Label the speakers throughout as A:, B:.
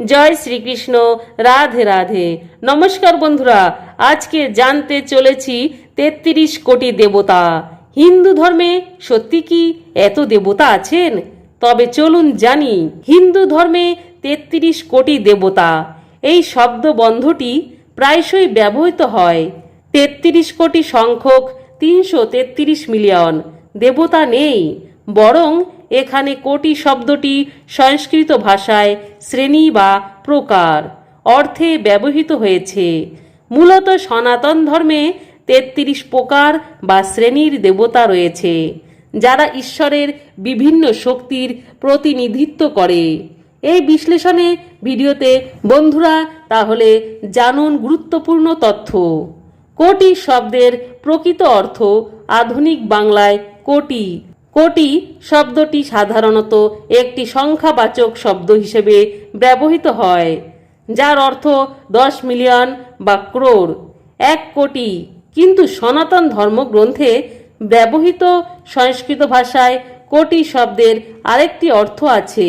A: জয় শ্রীকৃষ্ণ, রাধে রাধে। নমস্কার বন্ধুরা, আজকে জানতে চলেছি তেত্রিশ কোটি দেবতা। হিন্দু ধর্মে সত্যি কি এত দেবতা আছেন? তবে চলুন জানি, হিন্দু ধর্মে তেত্রিশ কোটি দেবতা। এই শব্দ বন্ধটি প্রায়শই ব্যবহৃত হয়। তেত্রিশ কোটি সংখ্যক তিনশো তেত্রিশ মিলিয়ন দেবতা নেই, বরং এখানে কোটি শব্দটি সংস্কৃত ভাষায় শ্রেণি বা প্রকার অর্থে ব্যবহৃত হয়েছে। মূলত সনাতন ধর্মে তেত্রিশ প্রকার বা শ্রেণির দেবতা রয়েছে, যারা ঈশ্বরের বিভিন্ন শক্তির প্রতিনিধিত্ব করে। এই বিশ্লেষণে ভিডিওতে বন্ধুরা তাহলে জানুন গুরুত্বপূর্ণ তথ্য। কোটি শব্দের প্রকৃত অর্থ আধুনিক বাংলায় কোটি। কোটি শব্দটি সাধারণত একটি সংখ্যাবাচক শব্দ হিসেবে ব্যবহৃত হয়, যার অর্থ দশ মিলিয়ন বা ক্রোড়। এক কোটি, কিন্তু সনাতন ধর্মগ্রন্থে ব্যবহৃত সংস্কৃত ভাষায় কোটি শব্দের আরেকটি অর্থ আছে,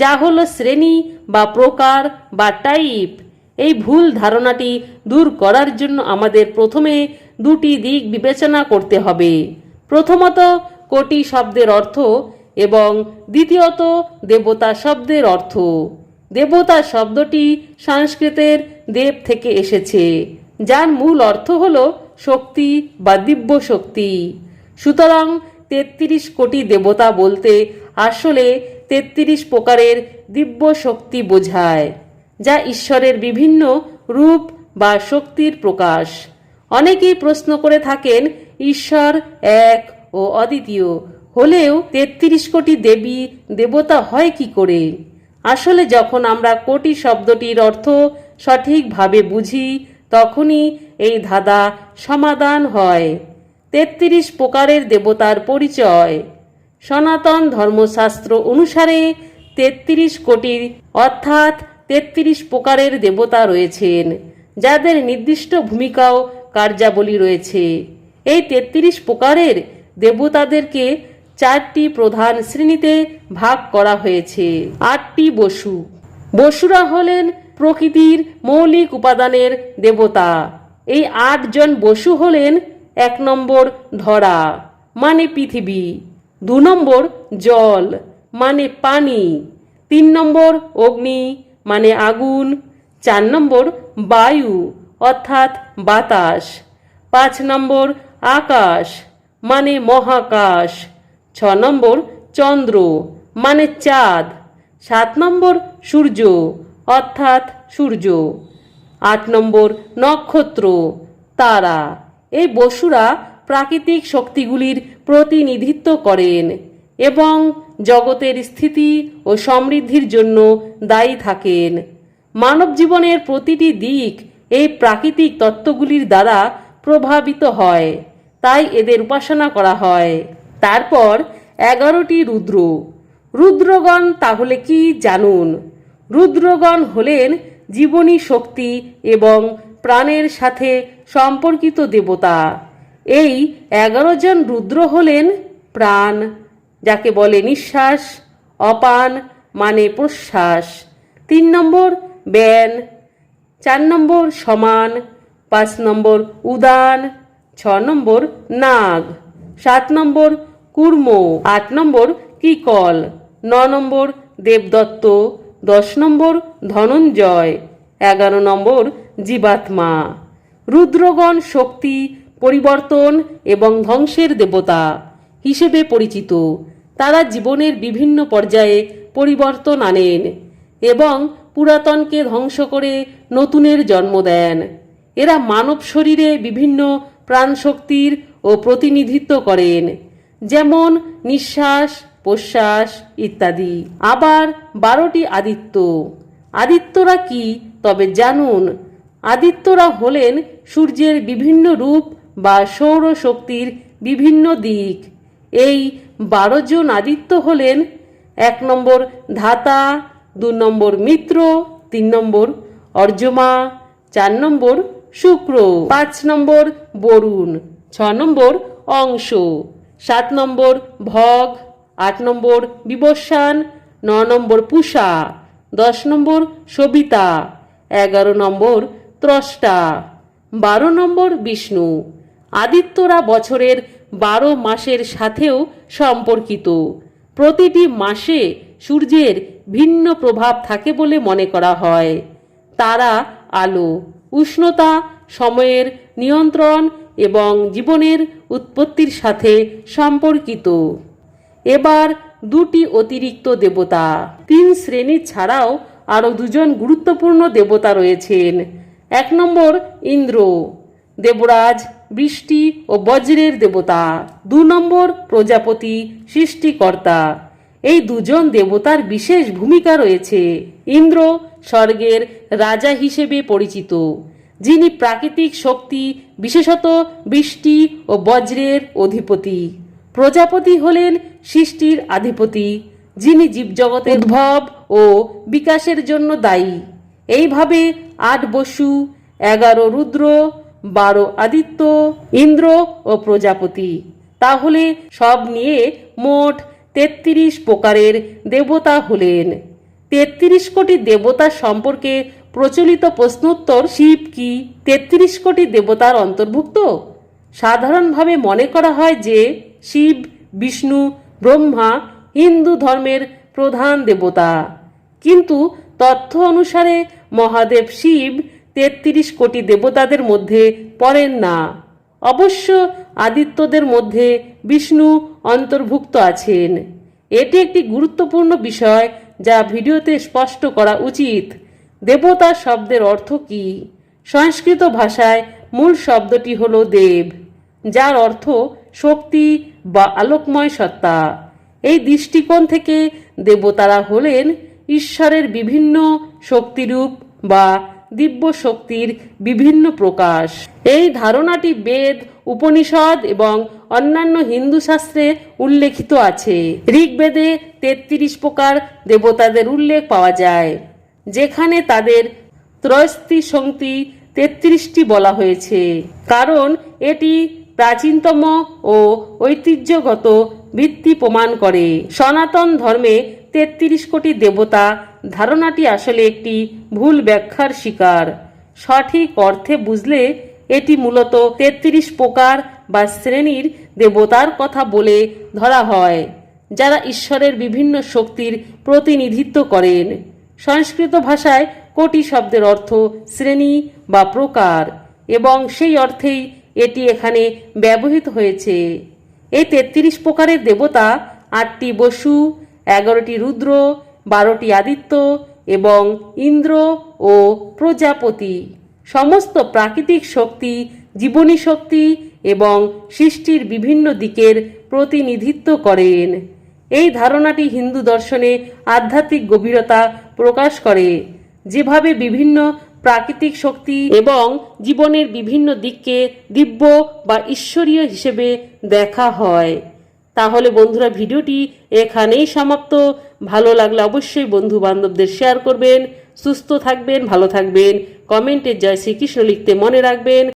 A: যা হল শ্রেণি বা প্রকার বা টাইপ। এই ভুল ধারণাটি দূর করার জন্য আমাদের প্রথমে দুটি দিক বিবেচনা করতে হবে। প্রথমত কোটি শব্দের অর্থ এবং দ্বিতীয়ত দেবতা শব্দের অর্থ। দেবতা শব্দটি সংস্কৃতের দেব থেকে এসেছে, যার মূল অর্থ হল শক্তি বা দিব্য শক্তি। সুতরাং তেত্রিশ কোটি দেবতা বলতে আসলে তেত্রিশ প্রকারের দিব্য শক্তি বোঝায়, যা ঈশ্বরের বিভিন্ন রূপ বা শক্তির প্রকাশ। অনেকেই প্রশ্ন করে থাকেন, ঈশ্বর এক ও অদ্বিতীয়, হলেও তেত্রিশ কোটি দেবী, দেবতা হয় কি করে? আসলে যখন আমরা কোটি শব্দটির অর্থ সঠিকভাবে বুঝি, তখনই এই ধাঁধা সমাধান হয়। তেত্রিশ প্রকারের দেবতার পরিচয়। সনাতন ধর্মশাস্ত্র অনুসারে তেত্রিশ কোটির অর্থাৎ তেত্রিশ প্রকারের দেবতা রয়েছেন, যাদের নির্দিষ্ট ভূমিকাও কার্যাবলী রয়েছে। এই তেত্রিশ প্রকারের দেবতাদেরকে চারটি প্রধান শ্রেণীতে ভাগ করা হয়েছে। আটটি বসু। বসুরা হলেন প্রকৃতির মৌলিক উপাদানের দেবতা। এই আটজন বসু হলেন এক নম্বর ধরা মানে পৃথিবী। দু নম্বর জল মানে পানি। তিন নম্বর অগ্নি মানে আগুন। চার নম্বর বায়ু, অর্থাৎ বাতাস। পাঁচ নম্বর আকাশ। মানে মহাকাশ। ছ নম্বর, চন্দ্র মানে চাঁদ। সাত নম্বর, সূর্য, অর্থাৎ সূর্য। আট নম্বর, নক্ষত্র, তারা। এই বসুরা প্রাকৃতিক শক্তিগুলির প্রতিনিধিত্ব করেন এবং জগতের স্থিতি ও সমৃদ্ধির জন্য দায়ী থাকেন। মানব জীবনের প্রতিটি দিক এই প্রাকৃতিক তত্ত্বগুলির দ্বারা প্রভাবিত হয়। তাই এদের উপাসনা করা হয়। তারপর এগারোটি রুদ্র। রুদ্রগণ তাহলে কি জানুন? রুদ্রগণ হলেন জীবনী শক্তি এবং প্রাণের সাথে সম্পর্কিত দেবতা। এই এগারো জন রুদ্র হলেন প্রাণ, যাকে বলে নিঃশ্বাস, অপান মানে প্রশ্বাস। তিন নম্বর ব্যান, চার নম্বর সমান, পাঁচ নম্বর উদান ছ নম্বর নাগ, সাত নম্বর কুর্ম আট নম্বর কিকল, ন নম্বর দেবদত্ত, দশ নম্বর ধনঞ্জয়, এগারো নম্বর জীবাত্মা। রুদ্রগণ শক্তি, পরিবর্তন এবং ধ্বংসের দেবতা হিসেবে পরিচিত। তারা জীবনের বিভিন্ন পর্যায়ে পরিবর্তন আনেন এবং পুরাতনকে ধ্বংস করে নতুনের জন্ম দেন। এরা মানব শরীরে বিভিন্ন প্রাণশক্তির ও প্রতিনিধিত্ব করেন, যেমন নিঃশ্বাস, প্রশ্বাস ইত্যাদি। আবার বারোটি আদিত্য। আদিত্যরা কি তবে জানুন। আদিত্যরা হলেন সূর্যের বিভিন্ন রূপ বা সৌর শক্তির বিভিন্ন দিক। এই বারো জন আদিত্য হলেন এক নম্বর ধাতা, দু নম্বর মিত্র, তিন নম্বর অর্জমা, চার নম্বর শুক্র, পাঁচ নম্বর বরুণ, ছ নম্বর অংশ, সাত নম্বর ভগ, আট নম্বর বিবস্বান ন নম্বর পুষা, দশ নম্বর সবিতা, এগারো নম্বর ত্রষ্টা, বারো নম্বর বিষ্ণু। আদিত্যরা বছরের বারো মাসের সাথেও সম্পর্কিত। প্রতিটি মাসে সূর্যের ভিন্ন প্রভাব থাকে বলে মনে করা হয়। তারা আলো উষ্ণতা, সময়ের নিয়ন্ত্রণ এবং জীবনের উৎপত্তির সাথে সম্পর্কিত। এবার দুটি অতিরিক্ত দেবতা। তিন শ্রেণি ছাড়াও আরও দুজন গুরুত্বপূর্ণ দেবতা রয়েছেন। এক নম্বর ইন্দ্র। দেবরাজ, বৃষ্টি ও বজ্রের দেবতা। দু নম্বর প্রজাপতি, সৃষ্টিকর্তা। এই দুজন দেবতার বিশেষ ভূমিকা রয়েছে। ইন্দ্র স্বর্গের রাজা হিসেবে পরিচিত, যিনি প্রাকৃতিক শক্তি, বিশেষত বৃষ্টি ও বজ্রের অধিপতি। প্রজাপতি হলেন সৃষ্টির আধিপতি, যিনি জীবজগতের উদ্ভব ও বিকাশের জন্য দায়ী। এইভাবে আট বসু, এগারো রুদ্র, বারো আদিত্য, ইন্দ্র ও প্রজাপতি। তাহলে সব নিয়ে মোট তেত্রিশ প্রকারের দেবতা হলেন। তেত্রিশ কোটি দেবতা সম্পর্কে প্রচলিত প্রশ্নোত্তর শিব কি তেত্রিশ কোটি দেবতার অন্তর্ভুক্ত? সাধারণভাবে মনে করা হয় যে শিব, বিষ্ণু, ব্রহ্মা হিন্দু ধর্মের প্রধান দেবতা। কিন্তু তথ্য অনুসারে মহাদেব শিব তেত্রিশ কোটি দেবতাদের মধ্যে পড়েন না। অবশ্য আদিত্যদের মধ্যে বিষ্ণু অন্তর্ভুক্ত আছেন। এটি একটি গুরুত্বপূর্ণ বিষয় যা ভিডিওতে স্পষ্ট করা উচিত। দেবতা শব্দের অর্থ কি? সংস্কৃত ভাষায় মূল শব্দটি হল দেব, যার অর্থ শক্তি বা আলোকময় সত্তা। এই দৃষ্টিকোণ থেকে দেবতারা হলেন ঈশ্বরের বিভিন্ন শক্তিরূপ বা দিব্য শক্তির বিভিন্ন প্রকাশ। এই ধারণাটি বেদ উপনিষদ এবং অন্যান্য হিন্দু শাস্ত্রে উল্লেখিত আছে। ঋগ্বেদে তেত্রিশ প্রকার দেবতাদের উল্লেখ পাওয়া যায়, যেখানে তাদের ত্রয়স্তি শক্তি তেত্রিশটি বলা হয়েছে। কারণ এটি প্রাচীনতম ও ঐতিহ্যগত ভিত্তি প্রমাণ করে। সনাতন ধর্মে তেত্রিশ কোটি দেবতা, ধারণাটি আসলে একটি ভুল ব্যাখ্যার শিকার। সঠিক অর্থে বুঝলে এটি মূলত তেত্রিশ প্রকার বা শ্রেণির দেবতার কথা বলে ধরা হয়, যারা ঈশ্বরের বিভিন্ন শক্তির প্রতিনিধিত্ব করেন। সংস্কৃত ভাষায় কোটি শব্দের অর্থ শ্রেণি বা প্রকার, এবং সেই অর্থেই এটি এখানে ব্যবহৃত হয়েছে। এই তেত্রিশ প্রকারের দেবতা আটটি বসু, এগারোটি রুদ্র, বারোটি আদিত্য এবং ইন্দ্র ও প্রজাপতি। সমস্ত প্রাকৃতিক শক্তি, জীবনী শক্তি এবং সৃষ্টির বিভিন্ন দিকের প্রতিনিধিত্ব করেন। এই ধারণাটি হিন্দু দর্শনে আধ্যাত্মিক গভীরতা প্রকাশ করে। যেভাবে বিভিন্ন প্রাকৃতিক শক্তি এবং জীবনের বিভিন্ন দিককে দিব্য বা ঈশ্বরীয় হিসেবে দেখা হয়। তাহলে বন্ধুরা, ভিডিওটি এখানেই সমাপ্ত। ভালো লাগলে অবশ্যই বন্ধু বান্ধবদের শেয়ার করবেন। সুস্থ থাকবেন, ভালো থাকবেন। কমেন্টে জয় শ্রীকৃষ্ণ লিখতে মনে রাখবেন।